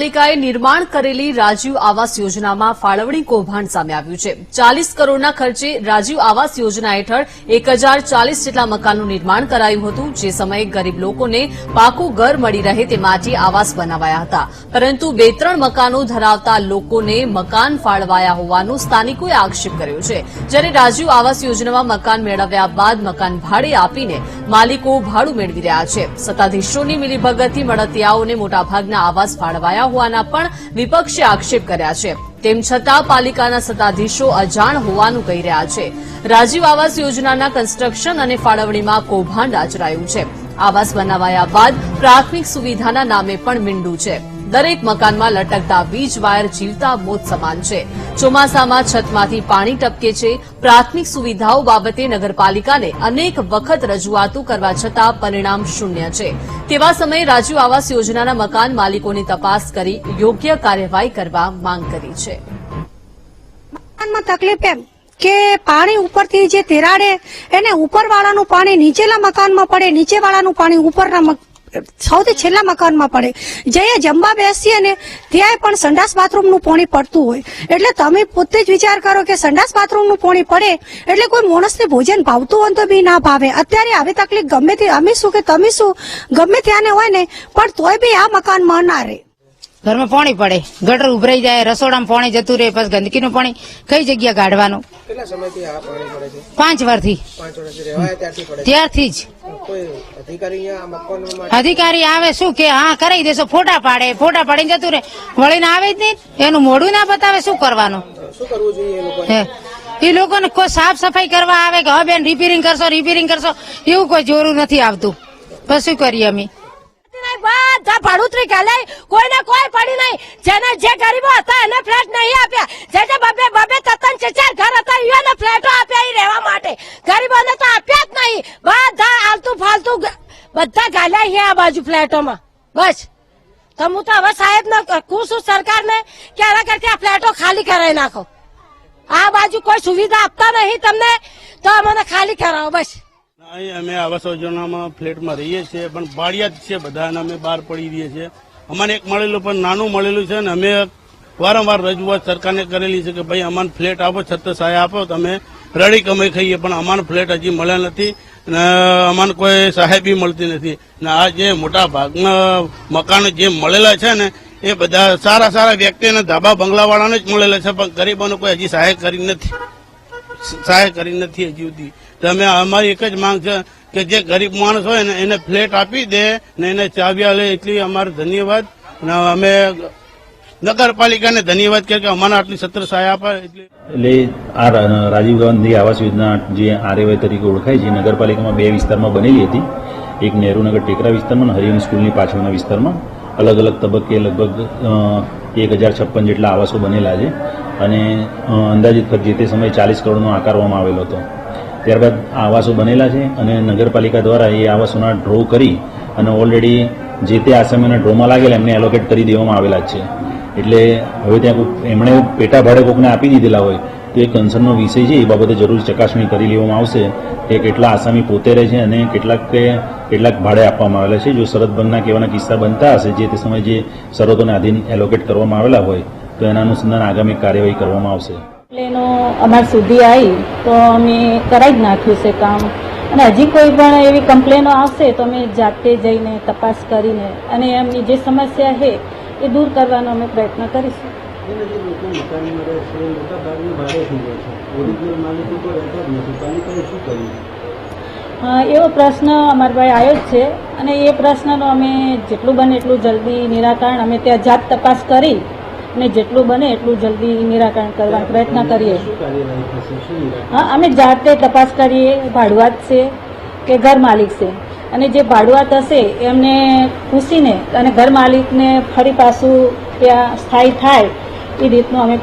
પાલિકાએ નિર્માણ કરેલી રાજીવ આવાસ યોજનામાં ફાળવણી કૌભાંડ સામે આવ્યું છે. ચાલીસ કરોડના ખર્ચે રાજીવ આવાસ યોજના હેઠળ એક જેટલા મકાનનું નિર્માણ કરાયું હતું. જે સમયે ગરીબ લોકોને પાકું ઘર મળી રહે તે માટે આવાસ બનાવાયા હતા. પરંતુ બે ત્રણ મકાનો ધરાવતા લોકોને મકાન ફાળવાયા હોવાનું સ્થાનિકોએ આક્ષેપ કર્યો છે. જ્યારે રાજીવ આવાસ યોજનામાં મકાન મેળવ્યા બાદ મકાન ભાડે આપીને માલિકો ભાડું મેળવી રહ્યા છે. સત્તાધીશોની મિલીભગતથી મળતિયાઓને મોટાભાગના આવાસ ફાળવાયા હોવાના પણ વિપક્ષે આક્ષેપ કર્યા છે. તેમ છતાં પાલિકાના સત્તાધીશો અજાણ હોવાનું કહી રહ્યા છે. રાજીવ આવાસ યોજનાના કન્સ્ટ્રક્શન અને ફાળવણીમાં કૌભાંડ આચરાયું છે. આવાસ બનાવાયા બાદ પ્રાથમિક સુવિધાના નામે પણ મીંડું છે. દરેક મકાનમાં લટકતા વીજ વાયર જીવતા મોત સમાન છે. ચોમાસામાં છતમાંથી પાણી ટપકે છે. પ્રાથમિક સુવિધાઓ બાબતે નગરપાલિકાને અનેક વખત રજૂઆતો કરવા છતાં પરિણામ શૂન્ય છે. તેવા સમયે રાજીવ આવાસ યોજનાના મકાન માલિકોની તપાસ કરી યોગ્ય કાર્યવાહી કરવા માંગ કરી છે. તકલીફ એમ કે પાણી ઉપરથી જે તિરાડે, એને ઉપરવાળાનું પાણી નીચેલા મકાનમાં પડે, નીચેવાળાનું પાણી ઉપરના સૌથી છેલ્લા મકાનમાં પડે. જઈએ જમવા બેસીએ ને ત્યાંય પણ સંડાસ બાથરૂમનું પાણી પડતું હોય. એટલે તમે પોતે જ વિચાર કરો કે સંડાસ બાથરૂમનું પાણી પડે એટલે કોઈ માણસને ભોજન ભાવતું હોય તો બી ના ભાવે. અત્યારે આવી તકલીફ ગમે તે અમે શું કે તમે શું, ગમે ત્યાંને હોય ને, પણ તોય બી આ મકાનમાં ના રહે. ઘરમાં પાણી પડે. ગટર ઉભરાઈ જાય રસોડામાં પાણી જતું રહે પછી ગંદકીનું પાણી કઈ જગ્યા કાઢવાનું પાંચ રહેવાય ત્યારથી જ. અધિકારી આવે શું કે હા કરાવી દેશો ફોટા પાડે ફોટા પાડીને જતું રહે. વળીને આવે જ નહીં એનું મોઢું ના બતાવે શું કરવાનું? શું કરવું જોઈએ એ હે. લોકોને કોઈ સાફ સફાઈ કરવા આવે કે હવે બેન રિપેરિંગ કરશો રિપેરિંગ કરશો. એવું કોઈ જોરું નથી આવતું. પછી શું કરીએ અમે? બધા ભાડુતરી ગાલે કોઈને કોઈ પડી નહીં. જેને જે ગરીબો હતા એને ફ્લેટ નહીં આપ્યા. જે જે બબે બબે તતન છે ચાર ઘર હતા એને ફ્લેટો આપ્યા એ રહેવા માટે. ગરીબોને તો આપ્યા જ નહીં. બધા આલતું ફાલતું બધા ગાલ્યા છે આ બાજુ ફ્લેટોમાં બસ. તો હું તો હવે સાહેબ ને કહું છું સરકારને કે આના કરતી આ ફ્લેટો ખાલી કરાવી નાખો. આ બાજુ કોઈ સુવિધા આપતા નહીં તમને. તો અમને ખાલી કરાવો. બસ. અમે આવાસ યોજનામાં ફ્લેટમાં રહીએ છીએ, પણ ભાડિયા છે બધા અને અમે બહાર પડી રહીએ છીએ. અમને એક મળેલું, પણ નાનું મળેલું છે ને અમે વારંવાર રજૂઆત સરકારને કરેલી છે કે ભાઈ, અમાન ફ્લેટ આપો છત્ર સહાય આપો, તમે રડી કમાઈ ખાઈએ, પણ અમાન ફ્લેટ હજી મળ્યા નથી ને અમાન કોઈ સહાય બી મળતી નથી. ને આ જે મોટા ભાગના મકાનો જે મળેલા છે ને, એ બધા સારા સારા વ્યક્તિને ધાબા બંગલાવાળાને જ મળેલા છે, પણ ગરીબોને કોઈ હજી સહાય કરી નથી. સહાય કરી નથી હજી સુધી. તો અમે અમારી એક જ માંગ છે કે જે ગરીબ માણસ હોય ને એને ફ્લેટ આપી દે ને એને ચાવી લે એટલી અમારો ધન્યવાદ. અમે નગરપાલિકાને ધન્યવાદ કે કે અમારા આટલી સત્ર સહાય આપે એટલે આ રાજીવ ગાંધી આવાસ યોજના જે આરએવાય તરીકે ઓળખાય છે નગરપાલિકામાં બે વિસ્તારમાં બનેલી હતી. એક નહેરુનગર ટેકરા વિસ્તારમાં અને હરિયન સ્કૂલની પાછળના વિસ્તારમાં. અલગ અલગ તબક્કે લગભગ એક હજાર છપ્પન જેટલા આવાસો બનેલા છે. અને અંદાજિત જે તે સમયે ચાલીસ કરોડનો આકારવામાં આવેલો હતો. ત્યારબાદ આ આવાસો બનેલા છે અને નગરપાલિકા દ્વારા એ આવાસોના ડ્રો કરી અને ઓલરેડી જે તે આસામીના ડ્રોમાં લાગેલા એમને એલોકેટ કરી દેવામાં આવેલા છે. એટલે હવે ત્યાં એમણે પેટા ભાડે કોકને આપી દીધેલા હોય તો એ કન્સર્નનો વિષય છે, એ બાબતે જરૂર ચકાસણી કરી લેવામાં આવશે કે કેટલા આસામી પોતે રહે છે અને કેટલાક કે કેટલાક ભાડે આપવામાં આવેલા છે. જો શરતભંગના કેવાના કિસ્સા બનતા હશે જે તે સમયે જે શરતોને આધીન એલોકેટ કરવામાં આવેલા હોય તો એના અનુસંધાન આગામી કાર્યવાહી કરવામાં આવશે. પ્લેનો અમાર સુધી આવી તો અમે કરાવી જ નાખ્યું છે કામ. અને હજી કોઈ પણ એવી કમ્પ્લેનો આવશે તો અમે જાતે જઈને તપાસ કરીને અને એમની જે સમસ્યા છે એ દૂર કરવાનો અમે પ્રયત્ન કરીશું. એવો પ્રશ્ન અમારા પાસે આવ્યો જ છે. અને એ પ્રશ્નનો અમે જેટલું બને એટલું જલ્દી નિરાકરણ અમે ત્યાં જાત તપાસ કરી અને જેટલું બને એટલું જલ્દી નિરાકરણ કરવાનો પ્રયત્ન કરીએ. હા અમે જાતે તપાસ કરીએ ભાડુઆત છે કે ઘર માલિક છે. અને જે ભાડુઆત હશે એમને પૂછીને અને ઘર માલિકને ફરી પાછું ત્યાં સ્થાયી થાય એ રીતનું અમે